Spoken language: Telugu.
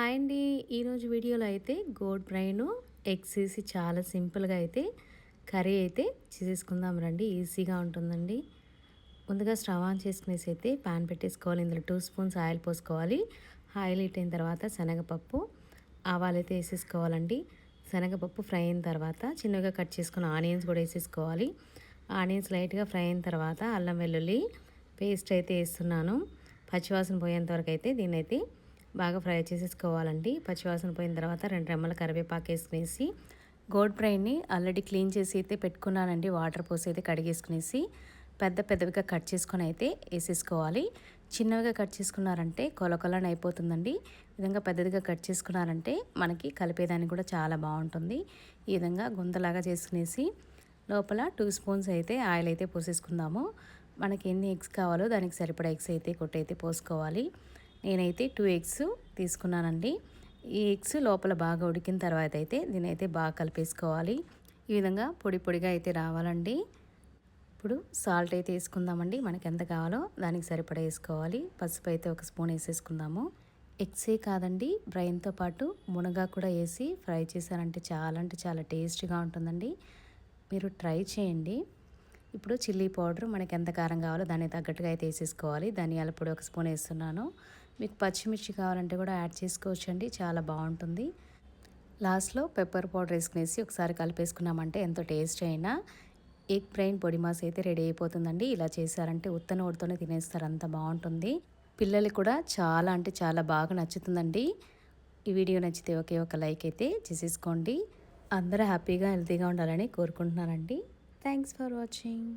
హాయ్ అండి. ఈరోజు వీడియోలో అయితే గోడ్ బ్రైన్ ఎగ్స్ వేసి చాలా సింపుల్గా అయితే కర్రీ అయితే చేసేసుకుందాం రండి. ఈజీగా ఉంటుందండి. ముందుగా స్టవ్ ఆన్ చేసుకునేసి అయితే ప్యాన్ పెట్టేసుకోవాలి. ఇందులో టూ స్పూన్స్ ఆయిల్ పోసుకోవాలి. ఆయిల్ హీట్ అయిన తర్వాత శనగపప్పు ఆవాలు అయితే వేసేసుకోవాలండి. శనగపప్పు ఫ్రై అయిన తర్వాత చిన్నగా కట్ చేసుకున్న ఆనియన్స్ కూడా వేసేసుకోవాలి. ఆనియన్స్ లైట్గా ఫ్రై అయిన తర్వాత అల్లం వెల్లుల్లి పేస్ట్ అయితే వేస్తున్నాను. పచ్చివాసన పోయేంత వరకు అయితే దీన్నైతే అయితే బాగా ఫ్రై చేసేసుకోవాలండి. పచ్చివాసన పోయిన తర్వాత రెండు రెమ్మల కరివేపాకు వేసుకునేసి గోడ్ ఫ్రైని ఆల్రెడీ క్లీన్ చేసి అయితే పెట్టుకున్నానండి. వాటర్ పోసి అయితే కడిగేసుకునేసి పెద్ద పెద్దవిగా కట్ చేసుకొని అయితే వేసేసుకోవాలి. చిన్నవిగా కట్ చేసుకున్నారంటే కొలకొలని అయిపోతుందండి. విధంగా పెద్దదిగా కట్ చేసుకున్నారంటే మనకి కలిపేదానికి కూడా చాలా బాగుంటుంది. ఈ విధంగా గుంతలాగా చేసుకునేసి లోపల టూ స్పూన్స్ అయితే ఆయిల్ అయితే పోసేసుకుందాము. మనకి ఎన్ని ఎగ్స్ కావాలో దానికి సరిపడా ఎగ్స్ అయితే కొట్టయితే పోసుకోవాలి. నేనైతే టూ ఎగ్స్ తీసుకున్నానండి. ఈ ఎగ్స్ లోపల బాగా ఉడికిన తర్వాత అయితే దీని అయితే బాగా కలిపేసుకోవాలి. ఈ విధంగా పొడి పొడిగా అయితే రావాలండి. ఇప్పుడు సాల్ట్ అయితే వేసుకుందామండి. మనకి ఎంత కావాలో దానికి సరిపడా వేసుకోవాలి. పసుపు అయితే ఒక స్పూన్ వేసేసుకుందాము. ఎగ్సే కాదండి. బ్రైన్తో పాటు మునగా కూడా వేసి ఫ్రై చేశారంటే చాలా అంటే చాలా టేస్టీగా ఉంటుందండి. మీరు ట్రై చేయండి. ఇప్పుడు చిల్లీ పౌడర్ మనకి ఎంత కారం కావాలో దానికి తగ్గట్టుగా అయితే వేసేసుకోవాలి. ధనియాల పొడి ఒక స్పూన్ వేస్తున్నాను. మీకు పచ్చిమిర్చి కావాలంటే కూడా యాడ్ చేసుకోవచ్చండి. చాలా బాగుంటుంది. లాస్ట్లో పెప్పర్ పౌడర్ వేసుకునేసి ఒకసారి కలిపేసుకున్నామంటే ఎంతో టేస్ట్ అయినా ఎగ్ బ్రెయిన్ పొడి మాస్ అయితే రెడీ అయిపోతుందండి. ఇలా చేశారంటే ఉత్తన ఒడితోనే తినేస్తారు. అంత బాగుంటుంది. పిల్లలు కూడా చాలా అంటే చాలా బాగా నచ్చుతుందండి. ఈ వీడియో నచ్చితే ఒకే ఒక లైక్ అయితే చేసేసుకోండి. అందరూ హ్యాపీగా హెల్తీగా ఉండాలని కోరుకుంటున్నానండి. Thanks for watching.